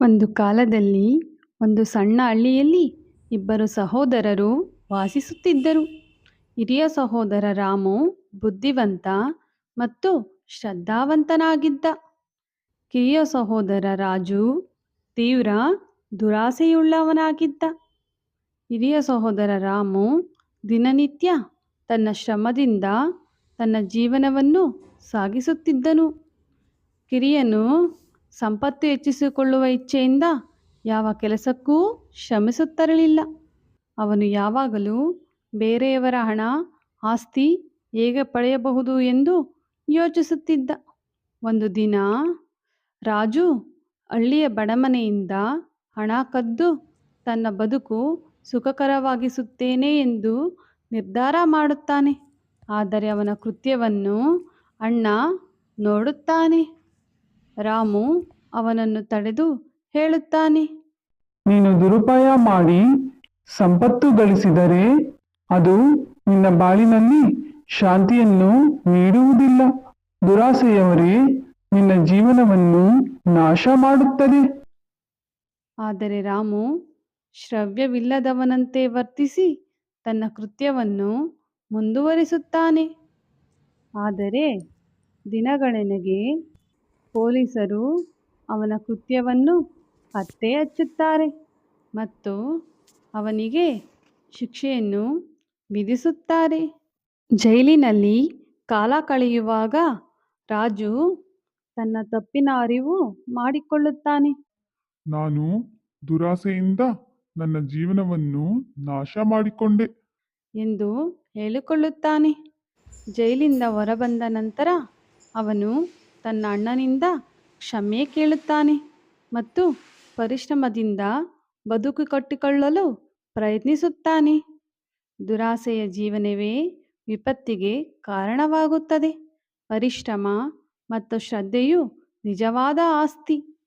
ಒಂದು ಕಾಲದಲ್ಲಿ ಒಂದು ಸಣ್ಣ ಹಳ್ಳಿಯಲ್ಲಿ ಇಬ್ಬರು ಸಹೋದರರು ವಾಸಿಸುತ್ತಿದ್ದರು. ಹಿರಿಯ ಸಹೋದರ ರಾಮು ಬುದ್ಧಿವಂತ ಮತ್ತು ಶ್ರದ್ಧಾವಂತನಾಗಿದ್ದ. ಕಿರಿಯ ಸಹೋದರ ರಾಜು ತೀವ್ರ ದುರಾಸೆಯುಳ್ಳವನಾಗಿದ್ದ. ಹಿರಿಯ ಸಹೋದರ ರಾಮು ದಿನನಿತ್ಯ ತನ್ನ ಶ್ರಮದಿಂದ ತನ್ನ ಜೀವನವನ್ನು ಸಾಗಿಸುತ್ತಿದ್ದನು. ಕಿರಿಯನು ಸಂಪತ್ತು ಹೆಚ್ಚಿಸಿಕೊಳ್ಳುವ ಇಚ್ಛೆಯಿಂದ ಯಾವ ಕೆಲಸಕ್ಕೂ ಶ್ರಮಿಸುತ್ತಿರಲಿಲ್ಲ. ಅವನು ಯಾವಾಗಲೂ ಬೇರೆಯವರ ಹಣ, ಆಸ್ತಿ ಹೇಗೆ ಪಡೆಯಬಹುದು ಎಂದು ಯೋಚಿಸುತ್ತಿದ್ದ. ಒಂದು ದಿನ ರಾಜು ಹಳ್ಳಿಯ ಬಡಮನೆಯಿಂದ ಹಣ ಕದ್ದು ತನ್ನ ಬದುಕು ಸುಖಕರವಾಗಿಸುತ್ತೇನೆ ಎಂದು ನಿರ್ಧಾರ ಮಾಡುತ್ತಾನೆ. ಆದರೆ ಅವನ ಕೃತ್ಯವನ್ನು ಅಣ್ಣ ನೋಡುತ್ತಾನೆ. ರಾಮು ಅವನನ್ನು ತಡೆದು ಹೇಳುತ್ತಾನೆ. ನೀನು ದುರುಪಾಯ ಮಾಡಿ ಸಂಪತ್ತು ಗಳಿಸಿದರೆ ಅದು ನಿನ್ನ ಬಾಳಿನಲ್ಲಿ ಶಾಂತಿಯನ್ನು ನೀಡುವುದಿಲ್ಲ. ದುರಾಸೆಯವರೇ ನಿನ್ನ ಜೀವನವನ್ನು ನಾಶ ಮಾಡುತ್ತದೆ. ಆದರೆ ರಾಮು ಶ್ರವ್ಯವಿಲ್ಲದವನಂತೆ ವರ್ತಿಸಿ ತನ್ನ ಕೃತ್ಯವನ್ನು ಮುಂದುವರಿಸುತ್ತಾನೆ. ಆದರೆ ದಿನಗಣನೆಗೆ ಪೊಲೀಸರು ಅವನ ಕೃತ್ಯವನ್ನು ಪತ್ತೆ ಹಚ್ಚುತ್ತಾರೆ ಮತ್ತು ಅವನಿಗೆ ಶಿಕ್ಷೆಯನ್ನು ವಿಧಿಸುತ್ತಾರೆ. ಜೈಲಿನಲ್ಲಿ ಕಾಲ ಕಳೆಯುವಾಗ ರಾಜು ತನ್ನ ತಪ್ಪಿನ ಅರಿವು ಮಾಡಿಕೊಳ್ಳುತ್ತಾನೆ. ನಾನು ದುರಾಸೆಯಿಂದ ನನ್ನ ಜೀವನವನ್ನು ನಾಶ ಮಾಡಿಕೊಂಡೆ ಎಂದು ಹೇಳಿಕೊಳ್ಳುತ್ತಾನೆ. ಜೈಲಿಂದ ಹೊರಬಂದ ನಂತರ ಅವನು ತನ್ನ ಅಣ್ಣನಿಂದ ಕ್ಷಮೆ ಕೇಳುತ್ತಾನೆ ಮತ್ತು ಪರಿಶ್ರಮದಿಂದ ಬದುಕು ಕಟ್ಟಿಕೊಳ್ಳಲು ಪ್ರಯತ್ನಿಸುತ್ತಾನೆ. ದುರಾಸೆಯ ಜೀವನವೇ ವಿಪತ್ತಿಗೆ ಕಾರಣವಾಗುತ್ತದೆ. ಪರಿಶ್ರಮ ಮತ್ತು ಶ್ರದ್ಧೆಯು ನಿಜವಾದ ಆಸ್ತಿ.